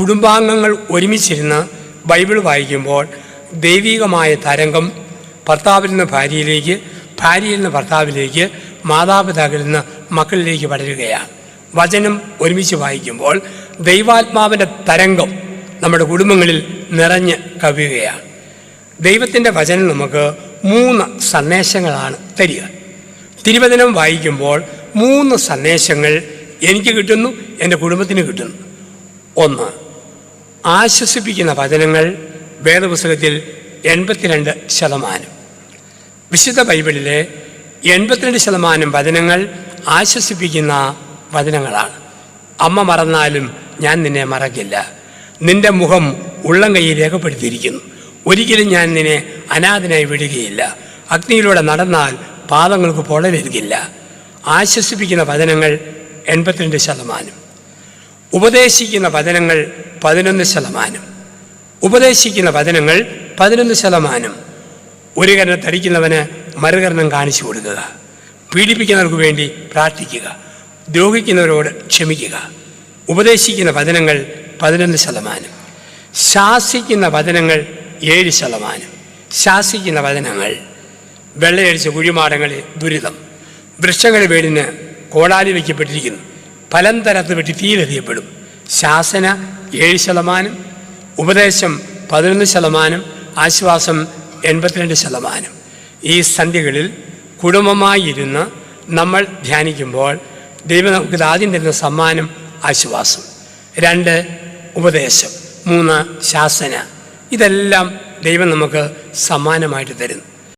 കുടുംബാംഗങ്ങൾ ഒരുമിച്ചിരുന്ന് ബൈബിൾ വായിക്കുമ്പോൾ ദൈവികമായ തരംഗം ഭർത്താവിൽ നിന്ന് ഭാര്യയിലേക്ക് ഭാര്യയിൽ നിന്ന് ഭർത്താവിലേക്ക് മാതാപിതാക്കളിൽ നിന്ന് മക്കളിലേക്ക് പടരുകയാണ്. വചനം ഒരുമിച്ച് വായിക്കുമ്പോൾ ദൈവാത്മാവിന്റെ തരംഗം നമ്മുടെ കുടുംബങ്ങളിൽ നിറഞ്ഞ് കവിയുകയാണ്. ദൈവത്തിന്റെ വചനം നമുക്ക് മൂന്ന് സന്ദേശങ്ങളാണ് തരിക. തിരുവചനം വായിക്കുമ്പോൾ മൂന്ന് സന്ദേശങ്ങൾ എനിക്ക് കിട്ടുന്നു എന്റെ കുടുംബത്തിന് കിട്ടുന്നു. ഒന്ന് ആശ്വസിപ്പിക്കുന്ന വചനങ്ങൾ വേദപുസ്തകത്തിൽ എൺപത്തിരണ്ട് ശതമാനം. വിശുദ്ധ ബൈബിളിലെ എൺപത്തിരണ്ട് ശതമാനം വചനങ്ങൾ ആശ്വസിപ്പിക്കുന്ന വചനങ്ങളാണ്. അമ്മ മറന്നാലും ഞാൻ നിന്നെ മറക്കില്ല. നിന്റെ മുഖം ഉള്ളം കൈയിൽ രേഖപ്പെടുത്തിയിരിക്കുന്നു. ഒരിക്കലും ഞാൻ നിന്നെ അനാഥനായി വിടുകയില്ല. അഗ്നിയിലൂടെ നടന്നാൽ പാദങ്ങൾക്ക് പൊളരുതില്ല ആശ്വസിപ്പിക്കുന്ന വചനങ്ങൾ എൺപത്തിരണ്ട് ശതമാനം. ഉപദേശിക്കുന്ന വചനങ്ങൾ പതിനൊന്ന് ശതമാനം. ഉപദേശിക്കുന്ന വചനങ്ങൾ പതിനൊന്ന് ശതമാനം. ഒരു കരണം തടിക്കുന്നവന് മറുകരണം കാണിച്ചു കൊടുക്കുക. പീഡിപ്പിക്കുന്നവർക്ക് വേണ്ടി പ്രാർത്ഥിക്കുക. ദ്രോഹിക്കുന്നവരോട് ക്ഷമിക്കുക. ഉപദേശിക്കുന്ന വചനങ്ങൾ പതിനൊന്ന് ശതമാനം. ശാസിക്കുന്ന വചനങ്ങൾ ഏഴ് ശതമാനം. ശാസിക്കുന്ന വചനങ്ങൾ വെള്ളയടിച്ച കുഴിമാടങ്ങളിൽ ദുരിതം. വൃക്ഷങ്ങൾ വീടിന് കോടാലി വയ്ക്കപ്പെട്ടിരിക്കുന്നു. ഫലം തരത്ത് വെട്ടി തീയിലെറിയപ്പെടും ശാസന ഏഴ് ശതമാനം ഉപദേശം പതിനൊന്ന് ശതമാനം ആശ്വാസം എൺപത്തിരണ്ട് ശതമാനം. ഈ സന്ധ്യകളിൽ കുടുംബമായി ഇരുന്ന് നമ്മൾ ധ്യാനിക്കുമ്പോൾ ദൈവം നമുക്ക് ആദ്യം തരുന്ന സമ്മാനം ആശ്വാസം രണ്ട് ഉപദേശം മൂന്ന് ശാസന. ഇതെല്ലാം ദൈവം നമുക്ക് സമ്മാനമായിട്ട് തരുന്നു.